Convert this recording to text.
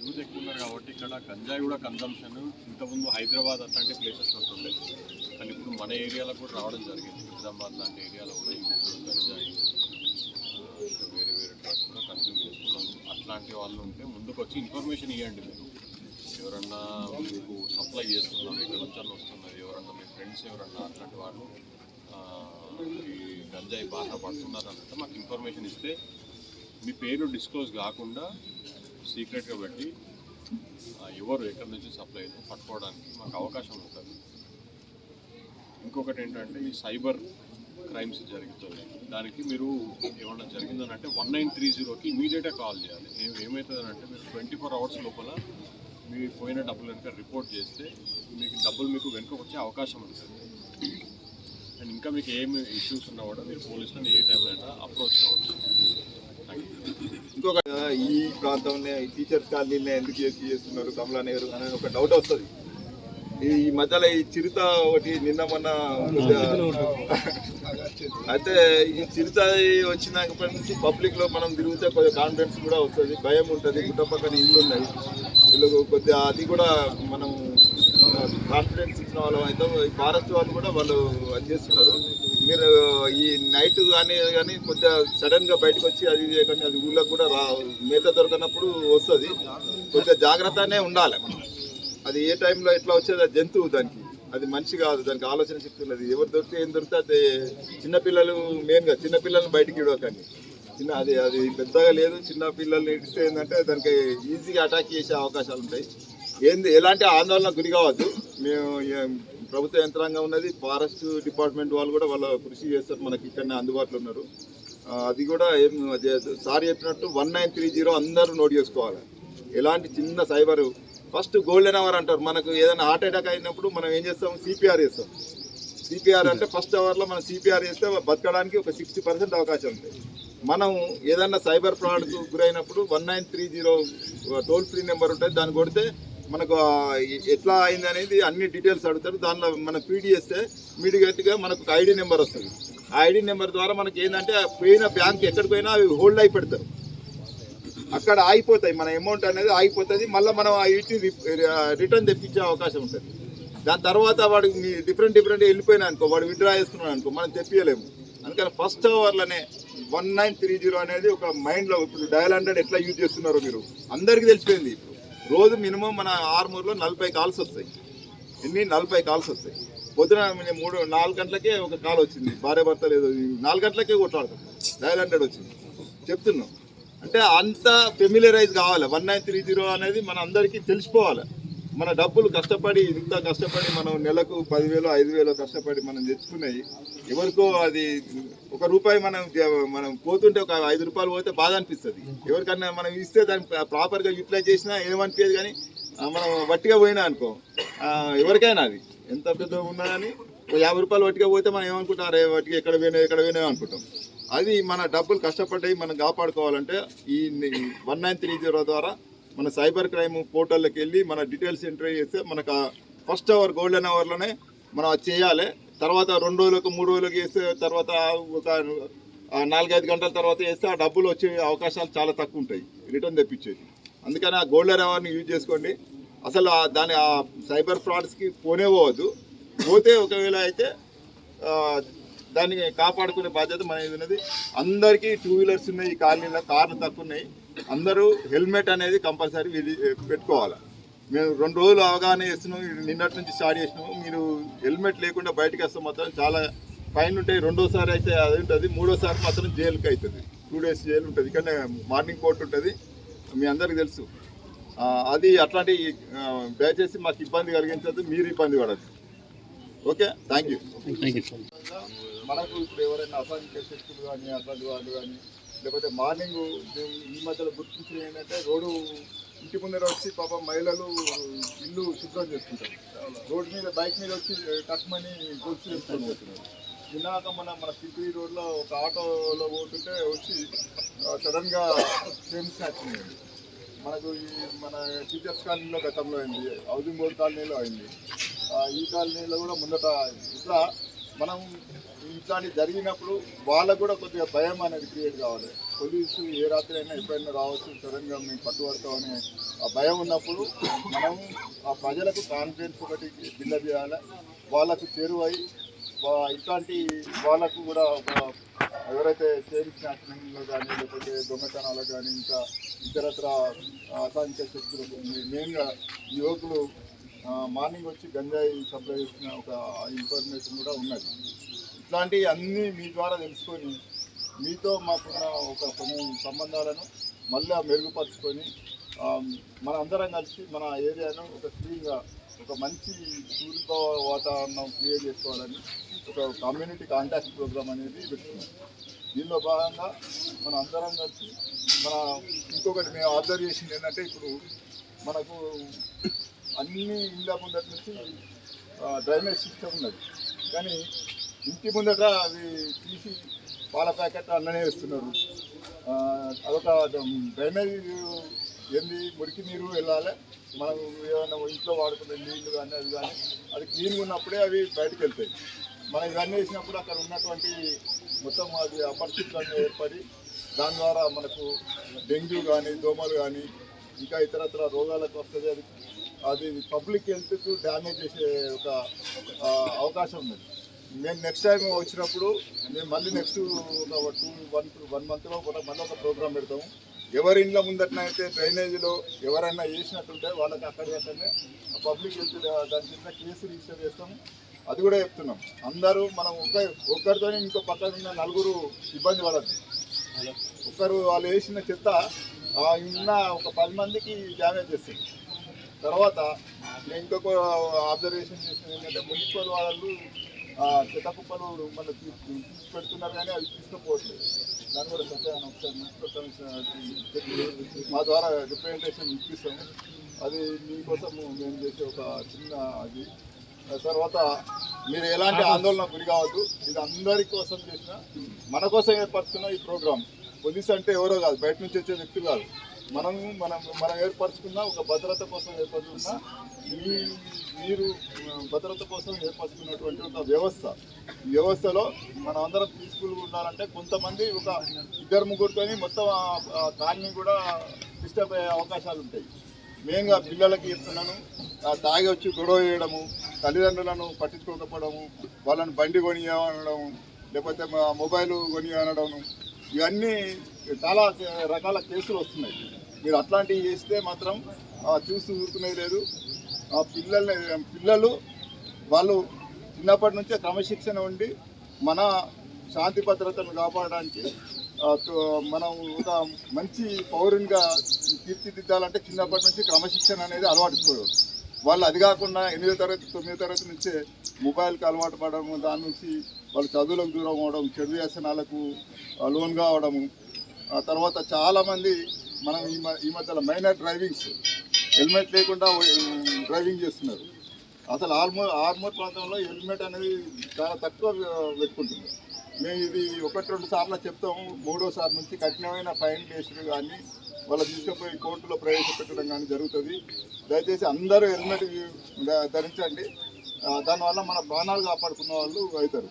Youth ఎక్కువ ఉన్నారు కాబట్టి ఇక్కడ గంజాయి కూడా కన్జంప్షన్ ఇంతకుముందు హైదరాబాద్ అట్లాంటి ప్లేసెస్ ఉంటుండే. కానీ ఇప్పుడు మన ఏరియాలో కూడా రావడం జరిగింది. నిజామాబాద్ లాంటి ఏరియాలో కూడా యూత్ గంజాయి ఇంకా వేరే వేరే డ్రగ్స్ కూడా కన్జ్యూమ్ చేసుకున్నాము అట్లాంటి వాళ్ళు ఉంటే ముందుకు వచ్చి ఇన్ఫర్మేషన్ ఇవ్వండి మీరు. ఎవరన్నా మీకు సప్లై చేస్తున్నారు ఇక్కడ నుంచి వస్తున్నారు ఎవరన్నా మీ ఫ్రెండ్స్ ఎవరన్నా అట్లాంటి వాళ్ళు ఈ గంజాయి బాగా పడుతున్నారు అంటే మాకు ఇన్ఫర్మేషన్ ఇస్తే మీ పేరు డిస్క్లోజ్ కాకుండా సీక్రెట్గా పెట్టి ఎవరు ఎక్కడి నుంచి సప్లై పట్టుకోవడానికి మాకు అవకాశం ఉంటుంది. ఇంకొకటి ఏంటంటే ఈ సైబర్ క్రైమ్స్ జరుగుతుంది దానికి మీరు ఏమన్నా జరిగిందని అంటే వన్ నైన్ త్రీ జీరోకి ఇమీడియట్గా కాల్ చేయాలి. ఏమవుతుందంటే ఏమవుతుంది అంటే మీరు ట్వంటీ ఫోర్ అవర్స్ లోపల మీ పోయిన డబ్బులు కనుక రిపోర్ట్ చేస్తే మీకు డబ్బులు మీకు వెనుక వచ్చే అవకాశం ఉంటుంది. అండ్ ఇంకా మీకు ఏమి ఇష్యూస్ ఉన్నా కూడా మీరు పోలీసులను ఏ టైంలో అయినా అప్రోచ్ కావచ్చు. ఇంకొక ఈ ప్రాంతంలో టీచర్స్ కాలనీలో ఎందుకు చేస్తున్నారు? కమలా నెహ్రూ అనే ఒక డౌట్ వస్తుంది. ఈ మధ్యలో ఈ చిరుత ఒకటి నిన్న మొన్న అయితే ఈ చిరుత వచ్చినప్పటి నుంచి పబ్లిక్లో మనం తిరిగితే కొద్దిగా కాన్ఫిడెన్స్ కూడా వస్తుంది భయం ఉంటుంది గుట్ట పక్కన ఇల్లు ఉన్నాయి. వీళ్ళు కొద్దిగా అది కూడా మనం కాన్ఫిడెన్స్ ఇచ్చిన వాళ్ళం అయితే ఈ ఫారెస్ట్ వాళ్ళు కూడా వాళ్ళు అది చేస్తున్నారు. మీరు ఈ నైట్ కానీ కానీ కొద్దిగా సడన్గా బయటకు వచ్చి అది చేయకండి అది ఊళ్ళో కూడా రా మేత దొరకనప్పుడు వస్తుంది. కొద్దిగా జాగ్రత్తనే ఉండాలి మనం. అది ఏ టైంలో ఎట్లా వచ్చేది? అది జంతువు దానికి. అది మనిషి కాదు దానికి ఆలోచన శక్తి ఉన్నది. ఎవరు దొరికితే ఏం దొరికితే అది. చిన్నపిల్లలు మెయిన్గా చిన్నపిల్లల్ని బయటికి ఇవ్వకండి. చిన్న అది అది పెద్దగా లేదు. చిన్న పిల్లల్ని ఇస్తే ఏంటంటే దానికి ఈజీగా అటాక్ చేసే అవకాశాలు ఉంటాయి. ఏంది ఎలాంటి ఆందోళన గురి కావద్దు. మేము ప్రభుత్వ యంత్రాంగం ఉన్నది. ఫారెస్ట్ డిపార్ట్మెంట్ వాళ్ళు కూడా వాళ్ళ కృషి చేస్తారు. మనకి ఇక్కడనే అందుబాటులో ఉన్నారు. అది కూడా ఏం సార్ చెప్పినట్టు వన్ నైన్ త్రీ జీరో అందరూ నోట్ చేసుకోవాలి. ఎలాంటి చిన్న సైబరు ఫస్ట్ గోల్డెన్ అవర్ అంటారు. మనకు ఏదైనా హార్ట్ అటాక్ అయినప్పుడు మనం ఏం చేస్తాం? సిపిఆర్ చేస్తాం. సిపిఆర్ అంటే ఫస్ట్ అవర్లో మనం సిపిఆర్ చేస్తే బతకడానికి ఒక సిక్స్టీ పర్సెంట్ అవకాశం ఉంది. మనం ఏదన్నా సైబర్ ఫ్రాడ్కు గురైనప్పుడు one nine three zero toll free number ఉంటుంది. దాన్ని కొడితే మనకు ఎట్లా అయింది అనేది అన్ని డీటెయిల్స్ అడుగుతారు. దానిలో మనం పీడీ చేస్తే ఇమీడియట్గా మనకు ఐడి నెంబర్ వస్తుంది. ఆ ఐడి నెంబర్ ద్వారా మనకి ఏంటంటే పోయిన బ్యాంక్ ఎక్కడికి పోయినా అవి హోల్డ్ అయి పెడతారు. అక్కడ ఆగిపోతాయి. మన అమౌంట్ అనేది ఆగిపోతుంది. మళ్ళీ మనం ఆ ఇంటి రిటర్న్ తెప్పించే అవకాశం ఉంటుంది. దాని తర్వాత వాడు మీ డిఫరెంట్ డిఫరెంట్ వెళ్ళిపోయినా అనుకో వాడు విత్డ్రా చేసుకున్నాడు అనుకో మనం తెప్పియలేము. అందుకని ఫస్ట్ అవర్లోనే వన్ నైన్ త్రీ జీరో అనేది ఒక మైండ్లో ఇప్పుడు డయల్ హండ్రెడ్ ఎట్లా యూజ్ చేస్తున్నారో మీరు అందరికీ తెలిసిపోయింది. ఇప్పుడు రోజు మినిమం మన ఆర్మూర్లో నలభై కాల్స్ వస్తాయి. ఎన్ని? నలభై కాల్స్ వస్తాయి. పొద్దున మూడు నాలుగు గంటలకే ఒక కాల్ వచ్చింది. భార్య భర్త లేదు నాలుగు గంటలకే కొట్లాడతాం డయల్ హండ్రెడ్ వచ్చింది. చెప్తున్నాం. అంటే అంత ఫెమిలియరైజ్ కావాలి. వన్ నైన్ త్రీ జీరో అనేది మన అందరికీ తెలిసిపోవాలి. మన డబ్బులు కష్టపడి ఇంత కష్టపడి మనం నెలకు పదివేలు ఐదు వేలు కష్టపడి మనం తెచ్చుకున్నాయి ఎవరికో అది ఒక రూపాయి మనం మనం పోతుంటే ఒక ఐదు రూపాయలు పోతే బాధ అనిపిస్తుంది. ఎవరికన్నా మనం ఇస్తే దాన్ని ప్రాపర్గా యూటిలైజ్ చేసినా ఏమనిపించదు కానీ మనం వట్టిగా పోయినా అనుకో ఎవరికైనా అది. ఎంత పెద్ద ఉన్నా కానీ యాభై రూపాయలు వట్టిగా పోతే మనం ఏమనుకుంటాం? అరే వట్టిగా ఎక్కడ పోయినా ఎక్కడ పోయినా అనుకుంటాం. అది మన డబ్బులు కష్టపడ్డాయి మనం కాపాడుకోవాలంటే ఈ వన్ నైన్ త్రీ జీరో ద్వారా మన సైబర్ క్రైమ్ పోర్టల్లోకి వెళ్ళి మన డీటెయిల్స్ ఎంట్రీ చేస్తే మనకు ఫస్ట్ అవర్ గోల్డెన్ అవర్లోనే మనం చేయాలి. తర్వాత రెండు రోజులకు మూడు రోజులకు వేస్తే తర్వాత ఒక నాలుగైదు గంటల తర్వాత వేస్తే ఆ డబ్బులు వచ్చే అవకాశాలు చాలా తక్కువ ఉంటాయి రిటర్న్ తెప్పించేది. అందుకని ఆ గోల్డెన్ అవర్ని యూజ్ చేసుకోండి. అసలు దాని ఆ సైబర్ ఫ్రాడ్స్కి పోనే పోవద్దు. పోతే ఒకవేళ అయితే దాన్ని కాపాడుకునే బాధ్యత మన మీద ఉన్నది. అందరికీ టూ వీలర్స్ ఉన్నాయి ఈ కాలనీలో కార్లు తక్కువ ఉన్నాయి. అందరూ హెల్మెట్ అనేది కంపల్సరీ విధి పెట్టుకోవాలి. మేము రెండు రోజులు అవగాహన చేస్తున్నాం నిన్నటి నుంచి స్టార్ట్ చేసినాము. మీరు హెల్మెట్ లేకుండా బయటకు వస్తే మాత్రం చాలా ఫైన్ ఉంటాయి. రెండోసారి అయితే అది ఉంటుంది మూడోసారి మాత్రం జైలుకి అవుతుంది. టూ డేస్ జైలు ఉంటుంది. ఇక్కడ మార్నింగ్ కోర్ట్ ఉంటుంది. మీ అందరికీ తెలుసు. ఆ, అది అట్లాంటి దయచేసి మాకు ఇబ్బంది కలిగించద్దు మీరు ఇబ్బంది పడద్దు. ఓకే? థ్యాంక్ యూ మనకు ఇప్పుడు ఎవరైనా అసాంఘిక శక్తులు కానీ అట్లాంటి వాళ్ళు కానీ లేకపోతే మార్నింగ్ ఈ మధ్యలో గుర్తించిన ఏంటంటే రోడ్డు ఇంటి ముందర వచ్చి పాప మహిళలు ఇల్లు శుభ్రం చేసుకుంటారు. రోడ్డు మీద బైక్ మీద వచ్చి టక్మని గొలుసు చేసుకొని పోతున్నారు విన్నాక మన మన సిటీ రోడ్లో ఒక ఆటోలో పోతుంటే వచ్చి సడన్గా ఫ్రేమ్స్ వచ్చింది మనకు ఈ మన టీచర్స్ కాలనీలో గతంలో అయింది హౌసింగ్ బోర్డ్ కాలనీలో అయింది. ఈ కాలనీలో కూడా ముందట ఇట్లా మనం ఇట్లాంటి జరిగినప్పుడు వాళ్ళకు కూడా కొద్దిగా భయం అనేది క్రియేట్ కావాలి. పోలీసు ఏ రాత్రి అయినా ఎప్పుడైనా రావచ్చు సడన్గా మేము పట్టుబడతామని ఆ భయం ఉన్నప్పుడు మనం ఆ ప్రజలకు కాన్ఫిడెన్స్ ఒకటి బిల్డప్ చేయాలి. వాళ్ళకు చేరువై ఇట్లాంటి వాళ్ళకు కూడా ఒక ఎవరైతే చైన్ స్నాచింగ్లో కానీ లేకపోతే దొంగతనాలు కానీ ఇంకా ఇతరత్ర అసాంఖ్య శక్తులకు మెయిన్గా యువకులు మార్నింగ్ వచ్చి గంజాయి సప్లై చేసిన ఒక ఇన్ఫర్మేషన్ కూడా ఉన్నది. ఇట్లాంటివి అన్నీ మీ ద్వారా తెలుసుకొని మీతో మాకున్న ఒక కొన్ని సంబంధాలను మళ్ళీ మెరుగుపరుచుకొని మన అందరం కలిసి మన ఏరియాను ఒక క్లీన్గా ఒక మంచి తూర్పు వాతావరణం క్రియేట్ చేసుకోవాలని ఒక కమ్యూనిటీ కాంటాక్ట్ ప్రోగ్రామ్ అనేది పెట్టుకున్నాం. దీనిలో భాగంగా మన అందరం కలిసి మన ఇంకొకటి మేము ఆర్డర్ చేసింది ఏంటంటే ఇప్పుడు మనకు అన్ని ఇళ్ళ ముందట నుంచి డ్రైనేజ్ సిస్టమ్ ఉన్నది. కానీ ఇంటి ముందట అవి తీసి పాల ప్యాకెట్ అన్ననే వేస్తున్నారు. అదొక డ్రైనేజ్ ఏంది? మురికి నీరు వెళ్ళాలి. మనం ఏమైనా ఇంట్లో వాడుకునే నీళ్ళు కానీ అది కానీ అది క్లీన్గా ఉన్నప్పుడే అవి బయటకు వెళ్తాయి. మనం ఇవన్నీ వేసినప్పుడు అక్కడ ఉన్నటువంటి మొత్తం అది అపరిశుభ్రంగా ఏర్పడి దాని ద్వారా మనకు డెంగ్యూ కానీ దోమలు కానీ ఇంకా ఇతరత్ర రోగాలకు వస్తుంది అది అది పబ్లిక్ హెల్త్కు డ్యామేజ్ చేసే ఒక అవకాశం ఉంది. మేము నెక్స్ట్ టైం వచ్చినప్పుడు మేము మళ్ళీ నెక్స్ట్ ఒక టూ వన్ వన్ మంత్లో కూడా మళ్ళీ ఒక ప్రోగ్రామ్ పెడతాము. ఎవరి ఇండ్ల ముందటనైతే డ్రైనేజీలో ఎవరైనా వేసినట్టుంటే వాళ్ళకి అక్కడికక్కడనే పబ్లిక్ హెల్త్ దాని కింద కేసు రిజిస్టర్ చేస్తాము. అది కూడా చెప్తున్నాం. అందరూ మనం ఒక ఒక్కరితో ఇంకో పక్కన ఉన్న నలుగురు ఇబ్బంది పడద్దు. ఒకరు వాళ్ళు వేసిన చెత్త ఉన్న ఒక పది మందికి డ్యామేజ్ చేస్తుంది. తర్వాత నేను ఇంకొక అబ్జర్వేషన్ చేసిన ఏంటంటే మున్సిపల్ వాళ్ళు ఆ, చెత్త కుప్పలు మన తీసి పెడుతున్నారు కానీ అవి తీసుకుపోవట్లేదు. దాన్ని కూడా సత్యాన్ని ఒకసారి మున్సిపల్ కమిషనర్ మా ద్వారా రిప్రజెంటేషన్ ఇప్పిస్తాము అది మీకోసం మేము చేసే ఒక చిన్న అది. తర్వాత మీరు ఎలాంటి ఆందోళన గురి కావద్దు. ఇది అందరి కోసం చేసిన మన కోసం ఏర్పరచుకున్న ఈ ప్రోగ్రామ్. పోలీస్ అంటే ఎవరో కాదు బయట నుంచి వచ్చే వ్యక్తులు కాదు. మనం మనం మనం ఏర్పరచుకున్న ఒక భద్రత కోసం ఏర్పరచుకున్న మీ మీరు భద్రత కోసం ఏర్పరచుకున్నటువంటి ఒక వ్యవస్థ. ఈ వ్యవస్థలో మనం అందరం పీస్ఫుల్గా ఉండాలంటే కొంతమంది ఒక ఇద్దరు ముగ్గురుతోని మొత్తం ఆ- కాలనీ కూడా డిస్టర్బ్ అయ్యే అవకాశాలు ఉంటాయి. మెయిన్గా పిల్లలకి చెప్తున్నాను తాగి వచ్చి గొడవ చేయడము తల్లిదండ్రులను పట్టించుకోకపోవడము వాళ్ళని బండి కొని అనడం లేకపోతే మొబైల్ కొని అనడం ఇవన్నీ చాలా రకాల కేసులు వస్తున్నాయి. మీరు అట్లాంటివి చేస్తే మాత్రం ఆ, చూస్తూ ఊరుకునే లేదు. ఆ పిల్లల్ని పిల్లలు వాళ్ళు చిన్నప్పటి నుంచే క్రమశిక్షణ ఉండి మన శాంతి భద్రతను కాపాడడానికి మనం ఒక మంచి పౌరునిగా తీర్చిదిద్దాలంటే చిన్నప్పటి నుంచి క్రమశిక్షణ అనేది అలవాటు చూడదు వాళ్ళు అది కాకుండా ఎనిమిదో తరగతి తొమ్మిదో తరగతి నుంచే మొబైల్కి అలవాటు పడడము దాని నుంచి వాళ్ళు చదువులకు దూరం అవడం చెడు వ్యసనాలకు లోన్ కావడము తర్వాత చాలామంది మనం ఈ మ- ఈ మధ్యలో మైనర్ డ్రైవింగ్స్ హెల్మెట్ లేకుండా డ్రైవింగ్ చేస్తున్నారు. అసలు ఆల్మోర్ ఆర్మూర్ ప్రాంతంలో హెల్మెట్ అనేది చాలా తక్కువ పెట్టుకుంటుంది. మేము ఇది ఒకటి రెండు సార్లు చెప్తాము. మూడోసారి నుంచి కఠినమైన ఫైన్ వేసుడు కానీ వాళ్ళ తీసుకుపోయి కోర్టులో ప్రవేశపెట్టడం కానీ జరుగుతుంది. దయచేసి అందరూ హెల్మెట్ ధరించండి. దానివల్ల మన ప్రాణాలు కాపాడుకున్న వాళ్ళు అవుతారు.